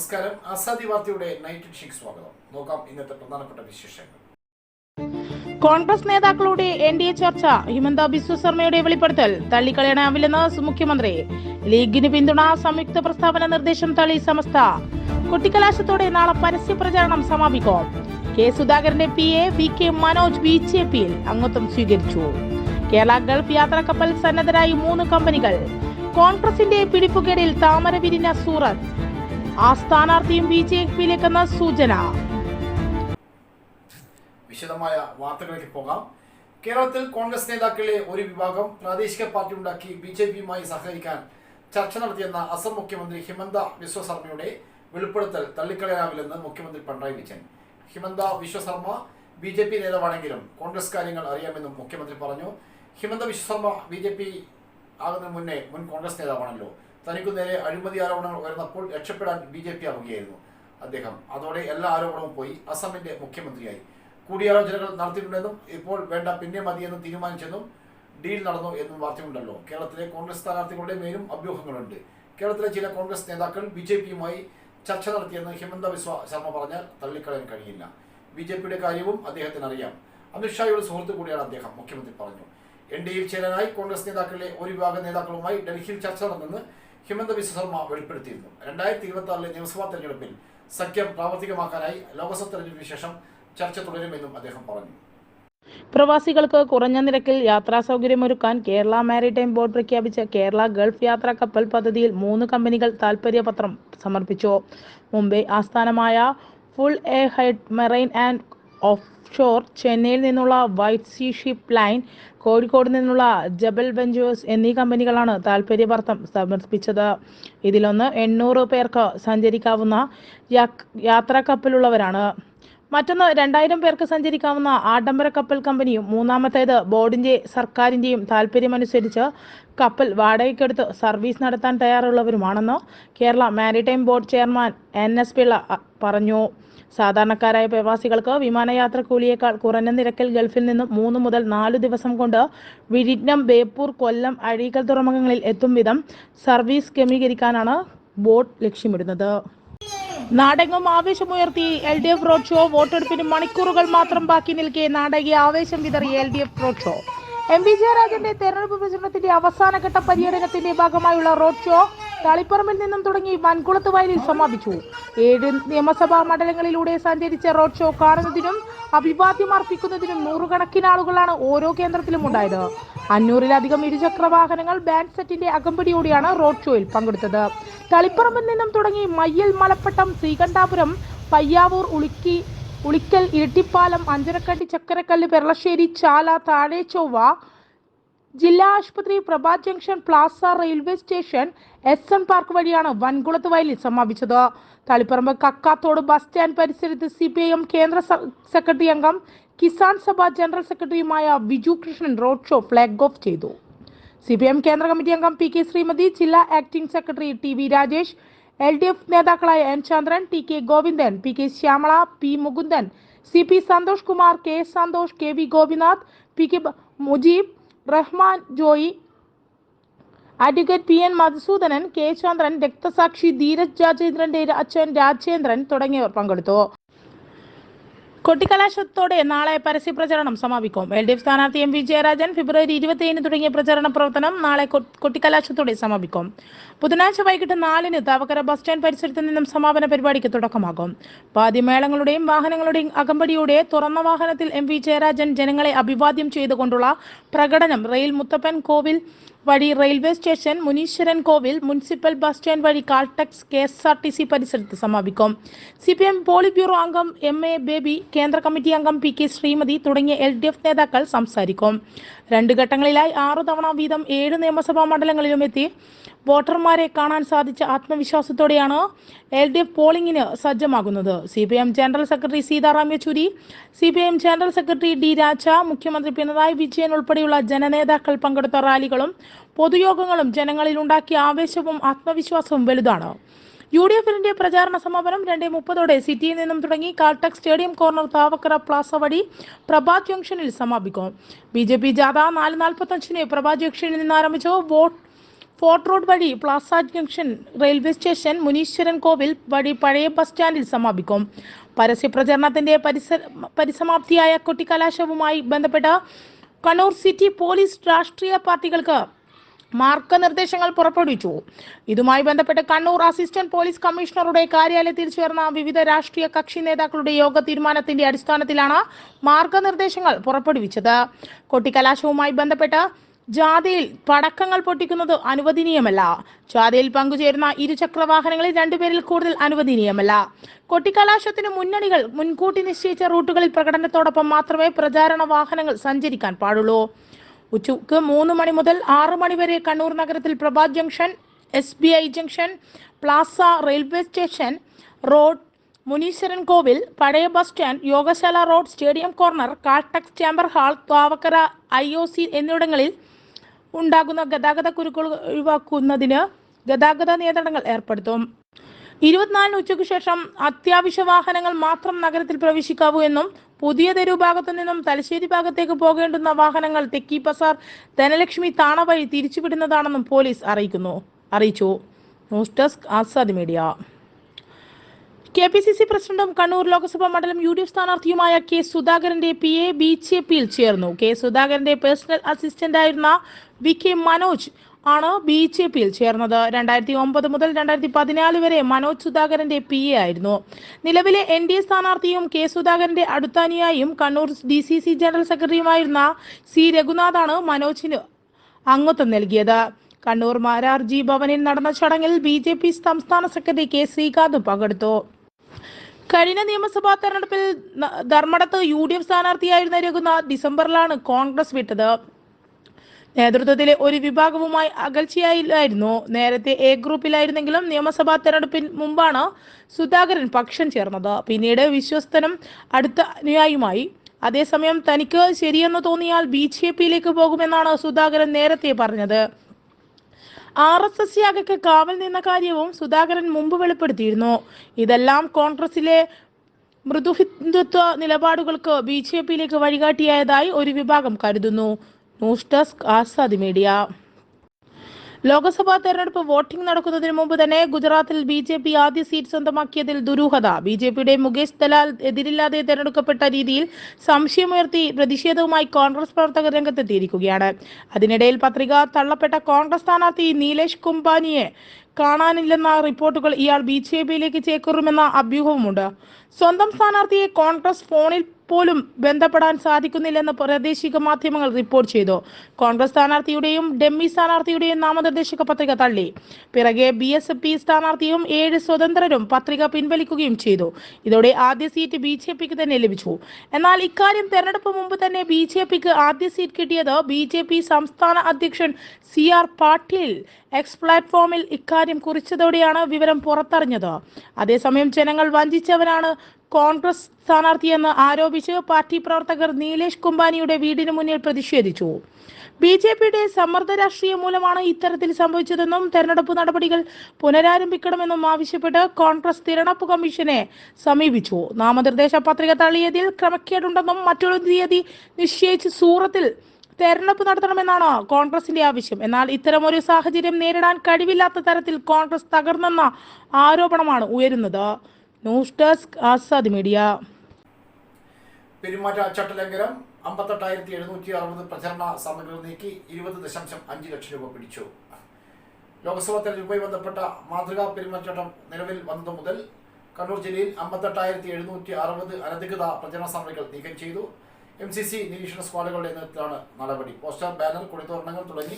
നമസ്കാരം. ആസാദി വാർത്തയുടെ night Schick സ്വാഗതം. നോക്കാം ഇന്നത്തെ പ്രധാനപ്പെട്ട വിശേഷങ്ങൾ. കോൺഗ്രസ് നേതാക്കളുടെ എൻ ഡി എ ചർച്ച ഹിമന്ത ബിശ്വ ശർമ്മയുടെ വെളിപ്പെടുത്തൽ തള്ളിക്കളയണാവില്ലെന്ന് മുഖ്യമന്ത്രി ലീഗിന് പിന്തുണ സംയുക്ത പ്രസ്താവന നിർദ്ദേശം തള്ളി സമസ്ത. കുട്ടിക്കലാശത്തോടെ നാളെ പരസ്യ പ്രചാരണം സമാപിക്കും. കെ സുധാകരന്റെ P A V K Manoj B J പിയിൽ അംഗത്വം സ്വീകരിച്ചു. കേരള ഗൾഫ് യാത്രാ കപ്പൽ സന്നദ്ധരായി മൂന്ന് കമ്പനികൾ. കോൺഗ്രസിന്റെ പിടിപ്പുകേടിൽ താമര വിരിഞ്ഞ സൂറത്ത്. ആ സ്ഥാനാർത്ഥിയും ബി ജെ പിയിലേക്കെന്ന സൂചന. വിശദമായ വാർത്തകളിലേക്ക് പോകാം. കേരളത്തിൽ കോൺഗ്രസ് നേതാക്കളിലെ ഒരു വിഭാഗം പ്രാദേശിക പാർട്ടി ഉണ്ടാക്കി ബി ജെ പിയുമായി സഹകരിക്കാൻ ചർച്ച നടത്തിയെന്ന അസം മുഖ്യമന്ത്രി ഹിമന്ത വിശ്വ ശർമ്മയുടെ വെളിപ്പെടുത്തൽ തള്ളിക്കളയാവില്ലെന്ന് മുഖ്യമന്ത്രി Pinarayi Vijayan. Himanta Biswa Sarma B J P നേതാവാണെങ്കിലും Congress കാര്യങ്ങൾ അറിയാമെന്നും മുഖ്യമന്ത്രി പറഞ്ഞു. Himanta Biswa Sarma B J P ആകുന്നതിന് മുന്നേ മുൻ കോൺഗ്രസ് നേതാവാണല്ലോ. തനിക്കു നേരെ അഴിമതി ആരോപണങ്ങൾ ഉയർന്നപ്പോൾ രക്ഷപ്പെടാൻ ബി ജെ പി ആവുകയായിരുന്നു അദ്ദേഹം. അതോടെ എല്ലാ ആരോപണവും പോയി അസമിന്റെ മുഖ്യമന്ത്രിയായി. കൂടിയാലോചനകൾ നടത്തിയിട്ടുണ്ടെന്നും ഇപ്പോൾ വേണ്ട പിന്നെ മതിയെന്നും തീരുമാനിച്ചെന്നും ഡീൽ നടന്നു എന്നും വാർത്തയുണ്ടല്ലോ. കേരളത്തിലെ കോൺഗ്രസ് സ്ഥാനാർത്ഥികളുടെ മേലും അഭ്യൂഹങ്ങളുണ്ട്. കേരളത്തിലെ ചില കോൺഗ്രസ് നേതാക്കൾ ബി ജെ പിയുമായി ചർച്ച നടത്തിയെന്ന് ഹിമന്ത ബിസ്വ ശർമ്മ പറഞ്ഞാൽ തള്ളിക്കളയാൻ കഴിയില്ല. ബി ജെ പിയുടെ കാര്യവും അദ്ദേഹത്തിന് അറിയാം അമിത്ഷായുടെ സുഹൃത്തു കൂടിയാണ് അദ്ദേഹം മുഖ്യമന്ത്രി പറഞ്ഞു. എൻ ഡി എയിൽ ചേരാനായി കോൺഗ്രസ് നേതാക്കളിലെ ഒരു വിഭാഗം നേതാക്കളുമായി ഡൽഹിയിൽ ചർച്ച നടന്നെന്ന് ഹിമന്ത ബിശ്വ ശർമ്മ വെളിപ്പെടുത്തിയിരുന്നു. രണ്ടായിരത്തി ഇരുപത്തി ആറിലെ നിയമസഭാ തെരഞ്ഞെടുപ്പിൽ സഖ്യം പ്രാവർത്തികമാക്കാനായി ലോക്സഭ തെരഞ്ഞെടുപ്പിന് ശേഷം ചർച്ച തുടരുമെന്നും അദ്ദേഹം പറഞ്ഞു. പ്രവാസികൾക്ക് കുറഞ്ഞ നിരക്കിൽ യാത്രാ സൗകര്യമൊരുക്കാൻ കേരള മാരിടൈം ബോർഡ് പ്രഖ്യാപിച്ച കേരള ഗൾഫ് യാത്രാ കപ്പൽ പദ്ധതിയിൽ മൂന്ന് കമ്പനികൾ താൽപര്യപത്രം സമർപ്പിച്ചു. മുംബൈ ആസ്ഥാനമായ full a hide marine and offshore ചെന്നൈയിൽ നിന്നുള്ള white sea ship line Kozhikode നിന്നുള്ള ജബൽ വെഞ്ചേഴ്സ് എന്നീ കമ്പനികളാണ് താൽപര്യപത്രം സമർപ്പിച്ചത്. ഇതിലൊന്ന് എണ്ണൂറ് പേർക്ക് സഞ്ചരിക്കാവുന്ന യാത്രാ കപ്പലുള്ളവരാണ് മറ്റൊന്ന് രണ്ടായിരം പേർക്ക് സഞ്ചരിക്കാവുന്ന ആഡംബര കപ്പൽ കമ്പനിയും മൂന്നാമത്തേത് ബോർഡിന്റെ സർക്കാരിന്റെയും താല്പര്യമനുസരിച്ച് കപ്പൽ വാടകയ്ക്കെടുത്ത് സർവീസ് നടത്താൻ തയ്യാറുള്ളവരുമാണെന്ന് Kerala maritime board chairman N S Pillai പറഞ്ഞു. സാധാരണക്കാരായ പ്രവാസികൾക്ക് വിമാനയാത്ര കൂലിയേക്കാൾ കുറഞ്ഞ നിരക്കിൽ ഗൾഫിൽ നിന്നും മൂന്ന് മുതൽ നാല് ദിവസം കൊണ്ട് വിഴിഞ്ഞം ബേപ്പൂർ കൊല്ലം അഴീക്കൽ തുറമുഖങ്ങളിൽ എത്തും വിധം സർവീസ് ക്രമീകരിക്കാനാണ് ബോട്ട് ലക്ഷ്യമിടുന്നത്. നാടകം ആവേശമുയർത്തി L D F road show വോട്ടെടുപ്പിന് മണിക്കൂറുകൾ മാത്രം ബാക്കി നിൽക്കെ നാടകീയ ആവേശം വിതറിയ L D F road show. M V ജയരാജന്റെ തെരഞ്ഞെടുപ്പ് പ്രചരണത്തിന്റെ അവസാനഘട്ട പര്യടനത്തിന്റെ ഭാഗമായുള്ള റോഡ് ഷോ തളിപ്പറമ്പിൽ നിന്നും തുടങ്ങി വൻകുളത്ത് വയലിൽ സമാപിച്ചു. ഏഴ് നിയമസഭാ മണ്ഡലങ്ങളിലൂടെ സഞ്ചരിച്ച റോഡ് ഷോ കാണുന്നതിനും അഭിവാദ്യം അർപ്പിക്കുന്നതിനും നൂറുകണക്കിന് ആളുകളാണ് ഓരോ കേന്ദ്രത്തിലും ഉണ്ടായത്. അഞ്ഞൂറിലധികം ഇരുചക്ര വാഹനങ്ങൾ ബാൻഡ് സെറ്റിന്റെ അകമ്പടിയോടെയാണ് റോഡ് ഷോയിൽ പങ്കെടുത്തത്. തളിപ്പറമ്പിൽ നിന്നും തുടങ്ങി മയ്യൽ മലപ്പട്ടം ശ്രീകണ്ഠാപുരം പയ്യാവൂർ ഉളുക്കി ഉളിക്കൽ ഇരട്ടിപ്പാലം അഞ്ചരക്കണ്ടി ചക്കരക്കല്ല് പെരളശ്ശേരി ചാല താഴേച്ചൊവ്വ ജില്ലാ ആശുപത്രി Prabhat junction plaza railway station S N park വഴിയാണ് വൻകുളത്ത് വയലിൽ സമാപിച്ചത്. തളിപ്പറമ്പ് കക്കാത്തോട് ബസ് സ്റ്റാൻഡ് പരിസരത്ത് സി പി ഐ എം കേന്ദ്ര സെക്രട്ടറി അംഗം കിസാൻ സഭ ജനറൽ സെക്രട്ടറിയുമായ Viju Krishnan road show flag off ചെയ്തു. സി പി എം കേന്ദ്ര കമ്മിറ്റി അംഗം പി കെ ശ്രീമതി ജില്ലാ acting secretary T V Rajesh L D F നേതാക്കളായ N Chandran T K Govindan P K Shyamala P Mukundan C P Santhosh Kumar K Santhosh K V Gopinath P K Mujeeb Rahman Joy advocate P N Madhusoodanan K Chandran രക്തസാക്ഷി ധീരജ് രാജേന്ദ്രന്റെ അച്ഛൻ രാജേന്ദ്രൻ തുടങ്ങിയവർ പങ്കെടുത്തു. കൊട്ടിക്കലാശത്തോടെ നാളെ പരസ്യ പ്രചരണം സമാപിക്കും. L D F സ്ഥാനാർത്ഥി M V Jayarajan ഫെബ്രുവരി ഇരുപത്തിയേഴിന് തുടങ്ങിയ പ്രചരണ പ്രവർത്തനം നാളെ കൊട്ടിക്കലാശത്തോടെ സമാപിക്കും. ബുധനാഴ്ച വൈകിട്ട് നാലിന് താവക്കര ബസ് സ്റ്റാൻഡ് പരിസരത്ത് നിന്നും സമാപന പരിപാടിക്ക് തുടക്കമാകും. പാതിമേളങ്ങളുടെയും വാഹനങ്ങളുടെയും അകമ്പടിയോടെ തുറന്ന വാഹനത്തിൽ എം വി ജയരാജൻ ജനങ്ങളെ അഭിവാദ്യം ചെയ്തുകൊണ്ടുള്ള പ്രകടനം റെയിൽ മുത്തപ്പൻ കോവിൽ വഴി railway station Munishwaran Kovil municipal bus stand വഴി Caltex K S R T C പരിസരത്ത് സമാപിക്കും. C P M polit bureau അംഗം എം എ ബേബി കേന്ദ്ര കമ്മിറ്റി അംഗം പി കെ ശ്രീമതി തുടങ്ങിയ എൽ ഡി എഫ് നേതാക്കൾ സംസാരിക്കും. രണ്ട് ഘട്ടങ്ങളിലായി ആറു തവണ വീതം ഏഴ് നിയമസഭാ മണ്ഡലങ്ങളിലും എത്തി. വോട്ടർമാരെ കാണാൻ സാധിച്ച ആത്മവിശ്വാസത്തോടെയാണ് എൽ ഡി എഫ് പോളിംഗിന് സജ്ജമാകുന്നത്. C P M general secretary Sitaram Yechury C P M general secretary D Raja മുഖ്യമന്ത്രി പിണറായി വിജയൻ ഉൾപ്പെടെയുള്ള ജനനേതാക്കൾ പങ്കെടുത്ത റാലികളും പൊതുയോഗങ്ങളും ജനങ്ങളിൽ ഉണ്ടാക്കിയ ആവേശവും ആത്മവിശ്വാസവും വലുതാണ്. യു ഡി എഫിന്റെ പ്രചാരണ സമാപനം രണ്ടേ മുപ്പതോടെ സിറ്റിയിൽ നിന്നും തുടങ്ങി Caltex stadium corner Thavakkara plaza വഴി പ്രഭാത് ജംഗ്ഷനിൽ സമാപിക്കും. ബി ജെ പി ജാഥ നാല് നാൽപ്പത്തഞ്ചിന് പ്രഭാത് ജംഗ്ഷനിൽ നിന്ന് ആരംഭിച്ചു. വോട്ട് ഫോർട്ട് റോഡ് വഴി plaza junction railway station Munishwaran Kovil വഴി പഴയ ബസ് സ്റ്റാൻഡിൽ സമാപിക്കും. പരസ്യപ്രചരണത്തിന്റെ പരിസ പരിസമാപ്തിയായ കൊട്ടിക്കലാശവുമായി ബന്ധപ്പെട്ട കണ്ണൂർ സിറ്റി പോലീസ് രാഷ്ട്രീയ പാർട്ടികൾക്ക് മാർഗനിർദ്ദേശങ്ങൾ പുറപ്പെടുവിച്ചു. ഇതുമായി ബന്ധപ്പെട്ട് കണ്ണൂർ അസിസ്റ്റന്റ് പോലീസ് കമ്മീഷണറുടെ കാര്യാലയത്തിൽ ചേർന്ന വിവിധ രാഷ്ട്രീയ കക്ഷി നേതാക്കളുടെ യോഗ തീരുമാനത്തിന്റെ അടിസ്ഥാനത്തിലാണ് മാർഗനിർദ്ദേശങ്ങൾ പുറപ്പെടുവിച്ചത്. കൊട്ടിക്കലാശവുമായി ബന്ധപ്പെട്ട് ജാഥയിൽ പടക്കങ്ങൾ പൊട്ടിക്കുന്നത് അനുവദനീയമല്ല. ജാഥയിൽ പങ്കുചേരുന്ന ഇരുചക്ര വാഹനങ്ങളിൽ രണ്ടുപേരിൽ കൂടുതൽ അനുവദനീയമല്ല. കൊട്ടിക്കലാശത്തിന് മുന്നണികൾ മുൻകൂട്ടി നിശ്ചയിച്ച റൂട്ടുകളിൽ പ്രകടനത്തോടൊപ്പം മാത്രമേ പ്രചാരണ വാഹനങ്ങൾ സഞ്ചരിക്കാൻ പാടുള്ളൂ. ഉച്ചയ്ക്ക് മൂന്ന് മണി മുതൽ ആറ് മണി വരെ കണ്ണൂർ നഗരത്തിൽ Prabhat junction S B I junction plaza railway station road Munishwaran Kovil പഴയ bus stand Yogashala road stadium corner Caltex chamber hall Thavakkara I O C എന്നിവിടങ്ങളിൽ ഉണ്ടാകുന്ന ഗതാഗത കുരുക്കൾ ഒഴിവാക്കുന്നതിന് ഗതാഗത നിയന്ത്രണങ്ങൾ ഏർപ്പെടുത്തും. ഇരുപത്തിനാലിന് ഉച്ചയ്ക്ക് ശേഷം അത്യാവശ്യ വാഹനങ്ങൾ മാത്രം നഗരത്തിൽ പ്രവേശിക്കാവൂ എന്നും പുതിയ തെരു ഭാഗത്തു നിന്നും തലശ്ശേരി ഭാഗത്തേക്ക് പോകേണ്ടുന്ന വാഹനങ്ങൾ തെക്കി ബസാർ ധനലക്ഷ്മി താണ വഴി തിരിച്ചുവിടുന്നതാണെന്നും പോലീസ് അറിയിക്കുന്നു. അറിയിച്ചു. News desk Azad media. K P C C പ്രസിഡന്റും കണ്ണൂർ ലോക്സഭാ മണ്ഡലം യു ഡി എഫ് സ്ഥാനാർത്ഥിയുമായ കെ സുധാകരന്റെ പി എ ബി ജെ പിയിൽ ചേർന്നു. കെ സുധാകരന്റെ പേഴ്സണൽ അസിസ്റ്റന്റായിരുന്ന വി കെ മനോജ് ആണ് ബി ജെ പിയിൽ ചേർന്നത്. രണ്ടായിരത്തി ഒമ്പത് മുതൽ രണ്ടായിരത്തി പതിനാല് വരെ മനോജ് സുധാകരന്റെ പി എ ആയിരുന്നു. നിലവിലെ എൻ ഡി എ സ്ഥാനാർത്ഥിയും കെ സുധാകരന്റെ അടുത്താനിയായും Kannur D C C general സെക്രട്ടറിയുമായിരുന്ന C രഘുനാഥാണ് മനോജിന് അംഗത്വം നൽകിയത്. കണ്ണൂർ മാരാർജി ഭവനിൽ നടന്ന ചടങ്ങിൽ ബി ജെ പി സംസ്ഥാന സെക്രട്ടറി കെ ശ്രീകാന്ത് പങ്കെടുത്തു. കഴിഞ്ഞ നിയമസഭാ തെരഞ്ഞെടുപ്പിൽ ധർമ്മടത്ത് യു ഡി എഫ് സ്ഥാനാർത്ഥിയായിരുന്ന രഘുനാഥ് ഡിസംബറിലാണ് കോൺഗ്രസ് വിട്ടത്. നേതൃത്വത്തിലെ ഒരു വിഭാഗവുമായി അകൽച്ചയായില്ലായിരുന്നു. നേരത്തെ എ ഗ്രൂപ്പിലായിരുന്നെങ്കിലും നിയമസഭാ തെരഞ്ഞെടുപ്പിന് മുമ്പാണ് സുധാകരൻ പക്ഷം ചേർന്നത്. പിന്നീട് വിശ്വസ്തനും അടുത്ത അനുയായിയുമായി അതേസമയം തനിക്ക് ശരിയെന്ന് തോന്നിയാൽ ബി ജെ പിയിലേക്ക് പോകുമെന്നാണ് സുധാകരൻ നേരത്തെ പറഞ്ഞത്. ആർ എസ് എസ് ശാഖയ്ക്ക് കാവൽ നിന്ന കാര്യവും സുധാകരൻ മുമ്പ് വെളിപ്പെടുത്തിയിരുന്നു. ഇതെല്ലാം കോൺഗ്രസിലെ മൃദുഹിന്ദുത്വ നിലപാടുകൾക്ക് ബി ജെ പിയിലേക്ക് വഴികാട്ടിയായതായി ഒരു വിഭാഗം കരുതുന്നു. News desk Azadi media. Lok Sabha തെരഞ്ഞെടുപ്പ് വോട്ടിംഗ് നടക്കുന്നതിന് മുമ്പ് തന്നെ ഗുജറാത്തിൽ ബി ജെ പി ആദ്യ സീറ്റ് സ്വന്തമാക്കിയതിൽ ദുരൂഹത. ബി ജെ പിയുടെ മുകേഷ് ദലാൽ എതിരില്ലാതെ തെരഞ്ഞെടുക്കപ്പെട്ട രീതിയിൽ സംശയമുയർത്തി പ്രതിഷേധവുമായി കോൺഗ്രസ് പ്രവർത്തകർ രംഗത്തെത്തിയിരിക്കുകയാണ്. അതിനിടയിൽ പത്രിക തള്ളപ്പെട്ട കോൺഗ്രസ് സ്ഥാനാർത്ഥി നീലേഷ് കുംപാനിയെ കാണാനില്ലെന്ന റിപ്പോർട്ടുകൾ ഇയാൾ ബി ജെ പിയിലേക്ക് ചേക്കേറുമെന്ന അഭ്യൂഹവുമുണ്ട്. സ്വന്തം സ്ഥാനാർത്ഥിയെ കോൺഗ്രസ് ഫോണിൽ പോലും ബന്ധപ്പെടാൻ സാധിക്കുന്നില്ലെന്ന് പ്രാദേശിക മാധ്യമങ്ങൾ റിപ്പോർട്ട് ചെയ്തു. കോൺഗ്രസ് സ്ഥാനാർത്ഥിയുടെയും ഡെമ്മി സ്ഥാനാർത്ഥിയുടെയും നാമനിർദ്ദേശക പത്രിക തള്ളി. പിറകെ ബി എസ് പി സ്ഥാനാർത്ഥിയും ഏഴ് സ്വതന്ത്രരും പത്രിക പിൻവലിക്കുകയും ചെയ്തു. ഇതോടെ ആദ്യ സീറ്റ് ബി ജെ പിക്ക് തന്നെ ലഭിച്ചു. എന്നാൽ ഇക്കാര്യം തെരഞ്ഞെടുപ്പ് മുമ്പ് തന്നെ ബി ജെ പിക്ക് ആദ്യ സീറ്റ് കിട്ടിയത് ബി ജെ പി സംസ്ഥാന അധ്യക്ഷൻ സി ആർ പാട്ടീൽ. എക്സ് പ്ലാറ്റ്ഫോമിൽ ഇക്കാര്യം കുറിച്ചതോടെയാണ് വിവരം പുറത്തറിഞ്ഞത്. അതേസമയം ജനങ്ങൾ വഞ്ചിച്ചവനാണ് കോൺഗ്രസ് സ്ഥാനാർത്ഥിയെന്ന് ആരോപിച്ച് പാർട്ടി പ്രവർത്തകർ നീലേഷ് കുംബാനിയുടെ വീടിന് മുന്നിൽ പ്രതിഷേധിച്ചു. ബി ജെ പിയുടെ സമ്മർദ്ദ രാഷ്ട്രീയം മൂലമാണ് ഇത്തരത്തിൽ സംഭവിച്ചതെന്നും തെരഞ്ഞെടുപ്പ് നടപടികൾ പുനരാരംഭിക്കണമെന്നും ആവശ്യപ്പെട്ട് കോൺഗ്രസ് തിരഞ്ഞെടുപ്പ് കമ്മീഷനെ സമീപിച്ചു. നാമനിർദ്ദേശ പത്രിക തള്ളിയതിൽ ക്രമക്കേടുണ്ടെന്നും മറ്റൊരു തീയതി നിശ്ചയിച്ച് സൂറത്തിൽ തെരഞ്ഞെടുപ്പ് നടത്തണമെന്നാണ് കോൺഗ്രസിന്റെ ആവശ്യം? എന്നാൽ ഇത്തരം ഒരു സാഹചര്യം നേരിടാൻ കഴിവില്ലാത്ത തരത്തിൽ കോൺഗ്രസ് തകർന്നെന്ന ആരോപണമാണ് ഉയരുന്നത്. News desk Azad media. പെരുമാറ്റ ചട്ടലംഘനം അമ്പത്തെട്ടായിരത്തി എഴുന്നൂറ്റി അറുപത് പ്രചരണ സാമഗ്രികൾ നീക്കി ഇരുപത് ദശാംശം അഞ്ച് ലക്ഷം രൂപ പിടിച്ചു. ലോക്സഭാ തെരഞ്ഞെടുപ്പുമായി ബന്ധപ്പെട്ട മാതൃകാ പെരുമാറ്റച്ചട്ടം നിലവിൽ വന്നത് മുതൽ കണ്ണൂർ ജില്ലയിൽ അമ്പത്തെട്ടായിരത്തി എഴുന്നൂറ്റി അറുപത് അനധികൃത പ്രചരണ സാമഗ്രികൾ നീക്കം ചെയ്തു. എം സി സി നിരീക്ഷണ സ്ക്വാഡുകളുടെ നേതൃത്വത്തിലാണ് നടപടി. പോസ്റ്റർ ബാനർ കൊടിത്തോരണങ്ങൾ തുടങ്ങി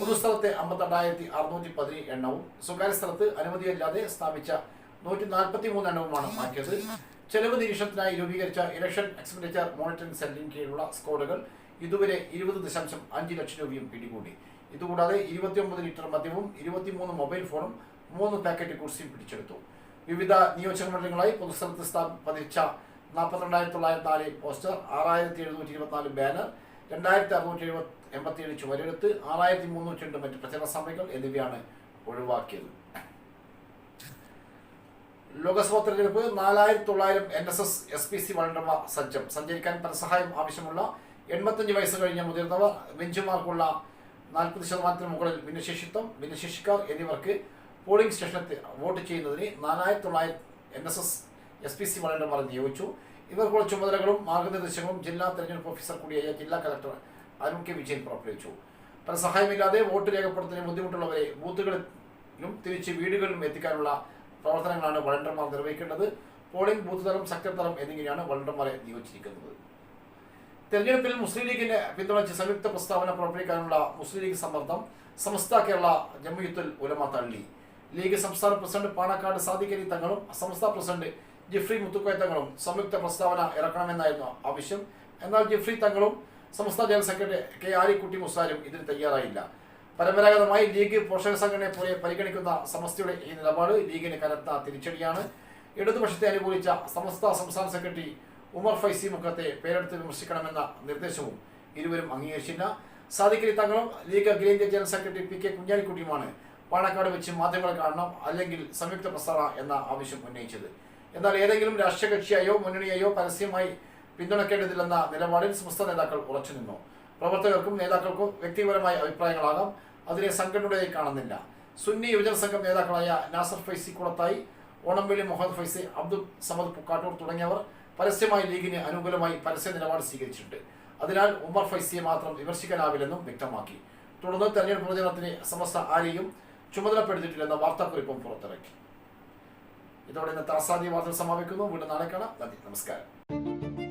പൊതുസ്ഥലത്തെ അമ്പത്തെട്ടായിരത്തി അറുന്നൂറ്റി പതിനേഴ് എണ്ണവും സ്വകാര്യ സ്ഥലത്ത് അനുമതിയില്ലാതെ സ്ഥാപിച്ച നൂറ്റി നാൽപ്പത്തി മൂന്ന് എണ്ണവുമാണ് മാറ്റിയത്. ചെലവ് നിരീക്ഷണത്തിനായി രൂപീകരിച്ച ഇലക്ഷൻ എക്സ്പെൻഡിച്ചർ മോണിറ്ററിംഗ് സെല്ലിന് കീഴിലുള്ള സ്ക്വാഡുകൾ ഇതുവരെ ഇരുപത് ദശാംശം അഞ്ച് ലക്ഷം രൂപയും പിടികൂടി. ഇതുകൂടാതെ ഇരുപത്തിയൊമ്പത് ലിറ്റർ മദ്യവും ഇരുപത്തിമൂന്ന് മൊബൈൽ ഫോണും മൂന്ന് പാക്കറ്റ് കുർസിയും പിടിച്ചെടുത്തു. വിവിധ നിയോജക മണ്ഡലങ്ങളായി പൊതുസ്ഥലത്ത് സ്ഥാ- പതിച്ച നാൽപ്പത്തിരണ്ടായിരത്തി തൊള്ളായിരത്തി നാല് പോസ്റ്റർ ആറായിരത്തി എഴുന്നൂറ്റി ഇരുപത്തിനാല് ബാനർ രണ്ടായിരത്തി അറുന്നൂറ്റി എഴുപത്തി എൺപത്തിയേഴ് ചുവരെഴുത്ത് ആറായിരത്തി മുന്നൂറ്റി രണ്ട് മറ്റ് പ്രചരണ സമയങ്ങൾ എന്നിവയാണ് ഒഴിവാക്കിയത്. ലോക്സഭാ തെരഞ്ഞെടുപ്പ് നാലായിരത്തി തൊള്ളായിരം N S S S P C വളണ്ടർമാർ സജ്ജം. സഞ്ചരിക്കാൻ പരസഹായം ആവശ്യമുള്ള എൺപത്തഞ്ച് വയസ്സ് കഴിഞ്ഞ മുതിർന്നവർ ബെഞ്ചുമാർക്കുള്ള നാൽപ്പത് ശതമാനത്തിന് മുകളിൽ ഭിന്നശേഷിത്വം ഭിന്നശേഷിക്കാർ എന്നിവർക്ക് പോളിംഗ് സ്റ്റേഷനിൽ വോട്ട് ചെയ്യുന്നതിന് നാലായിരത്തി തൊള്ളായിരത്തി N S S S P C മണിയന്മാരെ നിയോഗിച്ചു ഇവർക്കുള്ള ചുമതലകളും മാർഗനിർദ്ദേശങ്ങളും ജില്ലാ തെരഞ്ഞെടുപ്പ് ഓഫീസർ കൂടിയായ ജില്ലാ കലക്ടർ അരുൺ കെ വിജയൻ പുറപ്പെടുവിച്ചു. പരസഹായമില്ലാതെ വോട്ട് രേഖപ്പെടുത്തുന്നതിന് ബുദ്ധിമുട്ടുള്ളവരെ ബൂത്തുകളിലും തിരിച്ച് വീടുകളിലും എത്തിക്കാനുള്ള പ്രവർത്തനങ്ങളാണ് വളണ്ടർമാർ നിർവഹിക്കേണ്ടത്. പോളിംഗ് ബൂത്ത് തലം സെക്ടർ തലം എന്നിങ്ങനെയാണ് വളണ്ടർമാരെ നിയോഗിച്ചിരിക്കുന്നത്. തെരഞ്ഞെടുപ്പിൽ മുസ്ലിം ലീഗിനെ പിന്തുണച്ച് സംയുക്ത പ്രസ്താവന പുറപ്പെടുവിക്കാനുള്ള മുസ്ലിം ലീഗ് സമ്മർദ്ദം സമസ്ത കേരള ജമ്മിയുത്തുൽ ഉലമ തള്ളി. ലീഗ് സംസ്ഥാന പ്രസിഡന്റ് പാണക്കാട് സാദിഖലി തങ്ങളും സംസ്ഥാന പ്രസിഡന്റ് ജിഫ്രി മുത്തുക്കോയ തങ്ങളും സംയുക്ത പ്രസ്താവന ഇറക്കണമെന്നായിരുന്നു ആവശ്യം. എന്നാൽ ജിഫ്രി തങ്ങളും സംസ്ഥാന ജനറൽ സെക്രട്ടറി കെ ആലിക്കുട്ടി മുസാരും ഇതിന് തയ്യാറായില്ല. പരമ്പരാഗതമായി ലീഗ് പോഷക സംഘടനയെ പോലെ പരിഗണിക്കുന്ന സമസ്തയുടെ ഈ നിലപാട് ലീഗിന് കനത്ത തിരിച്ചടിയാണ്. ഇടതുപക്ഷത്തെ അനുകൂലിച്ച സമസ്ത സംസ്ഥാന സെക്രട്ടറി ഉമർ ഫൈസി മുഖത്തെ പേരെടുത്ത് വിമർശിക്കണമെന്ന നിർദ്ദേശവും ഇരുവരും അംഗീകരിച്ചില്ല. സാദിഖലി തങ്ങളും ലീഗ് അഖിലേന്ത്യാ ജനറൽ സെക്രട്ടറി പി കെ കുഞ്ഞാലിക്കുട്ടിയുമാണ് പാണക്കാട് വെച്ച് മാധ്യമങ്ങളെ കാണണം അല്ലെങ്കിൽ സംയുക്ത പ്രസ്താവന എന്ന ആവശ്യം ഉന്നയിച്ചത്. എന്നാൽ ഏതെങ്കിലും രാഷ്ട്രീയ കക്ഷിയായോ മുന്നണിയായോ പരസ്യമായി പിന്തുണയ്ക്കേണ്ടതില്ലെന്ന നിലപാടിൽ സമസ്ത നേതാക്കൾ ഉറച്ചുനിന്നു പ്രവർത്തകർക്കും നേതാക്കൾക്കും വ്യക്തിപരമായ അഭിപ്രായങ്ങളാകാം. അതിനെ സംഘടനയെ കാണുന്നില്ല. സുന്നി യുവജന സംഘം നേതാക്കളായ നാസർ ഫൈസി കുളത്തായി ഓണംവേലി മുഹമ്മദ് ഫൈസി അബ്ദുൾ സമദ് പുക്കാട്ടൂർ തുടങ്ങിയവർ പരസ്യമായി ലീഗിന് അനുകൂലമായി പരസ്യ നിലപാട് സ്വീകരിച്ചിട്ടുണ്ട്. അതിനാൽ ഉമർ ഫൈസിയെ മാത്രം വിമർശിക്കാനാവില്ലെന്നും വ്യക്തമാക്കി. തുടർന്ന് തെരഞ്ഞെടുപ്പ് പ്രചരണത്തിന് സമസ്ത ആരെയും ചുമതലപ്പെടുത്തിയിട്ടില്ലെന്ന വാർത്താക്കുറിപ്പും പുറത്തിറക്കി. ഇതോടെ ഇന്നത്തെ അവസാന വാർത്തകൾ സമാപിക്കുന്നു. വീണ്ടും നാളെ കാണാം. നന്ദി. നമസ്കാരം.